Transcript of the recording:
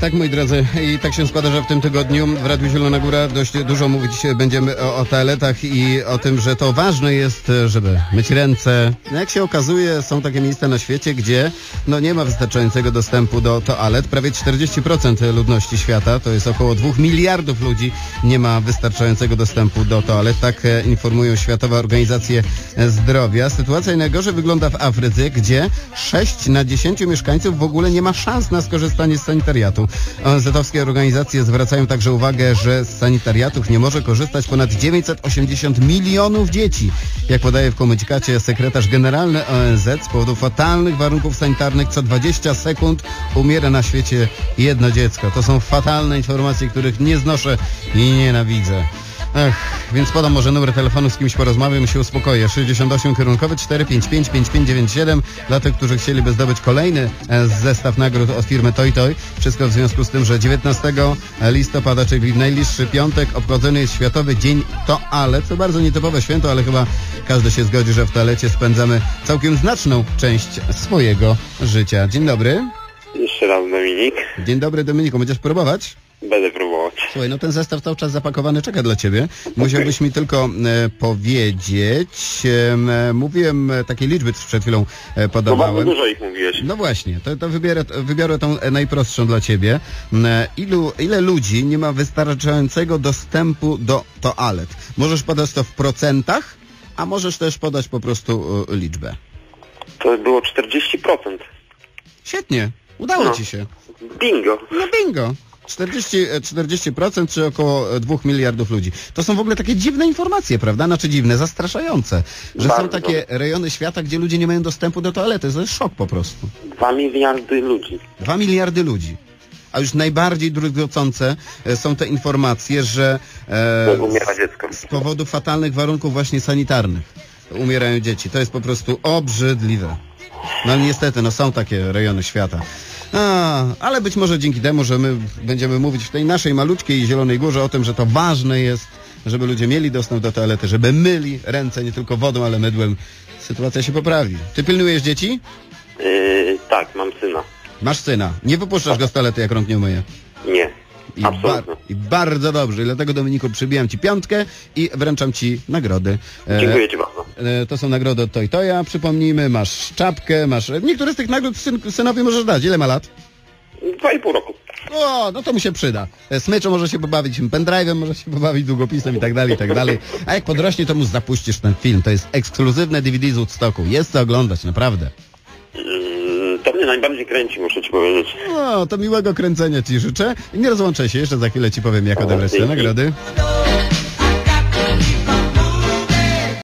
Tak, tak, moi drodzy. I tak się składa, że w tym tygodniu w Radiu Zielona Góra dość dużo mówić będziemy o, o toaletach i o tym, że to ważne jest, żeby myć ręce. No jak się okazuje, są takie miejsca na świecie, gdzie no nie ma wystarczającego dostępu do toalet. Prawie 40% ludności świata, to jest około 2 miliardów ludzi, nie ma wystarczającego dostępu do toalet. Tak e, informują Światowa Organizacja Zdrowia. Sytuacja najgorzej wygląda w Afryce, gdzie 6 na 10 mieszkańców w ogóle nie ma szans na skorzystanie z sanitariatu. ONZ-owskie organizacje zwracają także uwagę, że z sanitariatów nie może korzystać ponad 980 milionów dzieci. Jak podaje w komunikacie sekretarz generalny ONZ, z powodu fatalnych warunków sanitarnych co 20 sekund umiera na świecie jedno dziecko. To są fatalne informacje, których nie znoszę i nienawidzę. Ech, więc podam może numer telefonu, z kimś porozmawiam i się uspokoję. 68 kierunkowy 455 5597 dla tych, którzy chcieliby zdobyć kolejny e, zestaw nagród od firmy Toy Toy. Wszystko w związku z tym, że 19 listopada, czyli w najbliższy piątek, obchodzony jest Światowy Dzień Toalet. To bardzo nietypowe święto, ale chyba każdy się zgodzi, że w toalecie spędzamy całkiem znaczną część swojego życia. Dzień dobry. Jeszcze raz Dominik. Dzień dobry Dominiku, będziesz próbować? Będę próbować. Słuchaj, no ten zestaw cały czas zapakowany czeka dla ciebie. Musiałbyś mi tylko e, powiedzieć, e, mówiłem e, takie liczby przed chwilą e, bardzo podawałem. dużo ich mówiłeś. No właśnie, to, to wybiorę, wybiorę tą e, najprostszą dla ciebie. M, e, Ilu, ile ludzi nie ma wystarczającego dostępu do toalet? Możesz podać to w procentach, a możesz też podać po prostu e, liczbę. To było 40%. Świetnie, udało No. ci się. Bingo. No bingo. 40, e, 40% czy około e, 2 miliardów ludzi. To są w ogóle takie dziwne informacje, prawda? Znaczy dziwne, zastraszające. Że są Bardzo. takie rejony świata, gdzie ludzie nie mają dostępu do toalety. To jest szok po prostu. 2 miliardy ludzi. 2 miliardy ludzi. A już najbardziej druzgocące e, są te informacje, że e, z powodu fatalnych warunków właśnie sanitarnych umierają dzieci. To jest po prostu obrzydliwe. No niestety, no są takie rejony świata. A, ale być może dzięki temu, że my będziemy mówić w tej naszej malutkiej Zielonej Górze o tym, że to ważne jest, żeby ludzie mieli dostęp do toalety, żeby myli ręce nie tylko wodą, ale mydłem, sytuacja się poprawi. Ty pilnujesz dzieci? Yy, tak, mam syna. Masz syna. Nie wypuszczasz go z toalety, jak rąk nie umyje. Nie. I, Absolutnie. I bardzo dobrze. I dlatego Dominiku przybijam Ci piątkę i wręczam Ci nagrody. E, Dziękuję Ci bardzo. E, to są nagrody od Toy Toya, przypomnijmy. Masz czapkę, masz... Niektóre z tych nagród syn, synowi możesz dać. Ile ma lat? Dwa i pół roku. O, no to mu się przyda. E, Smyczą może się pobawić pendrive'em, może się pobawić długopisem i tak dalej, i tak dalej. A jak podrośnie, to mu zapuścisz ten film. To jest ekskluzywne DVD z Woodstocku. Jest co oglądać, naprawdę. Yy, to mnie najbardziej kręci, muszę Ci powiedzieć. No, to miłego kręcenia Ci życzę. I nie rozłączę się. Jeszcze za chwilę Ci powiem, jak odebrać te nagrody.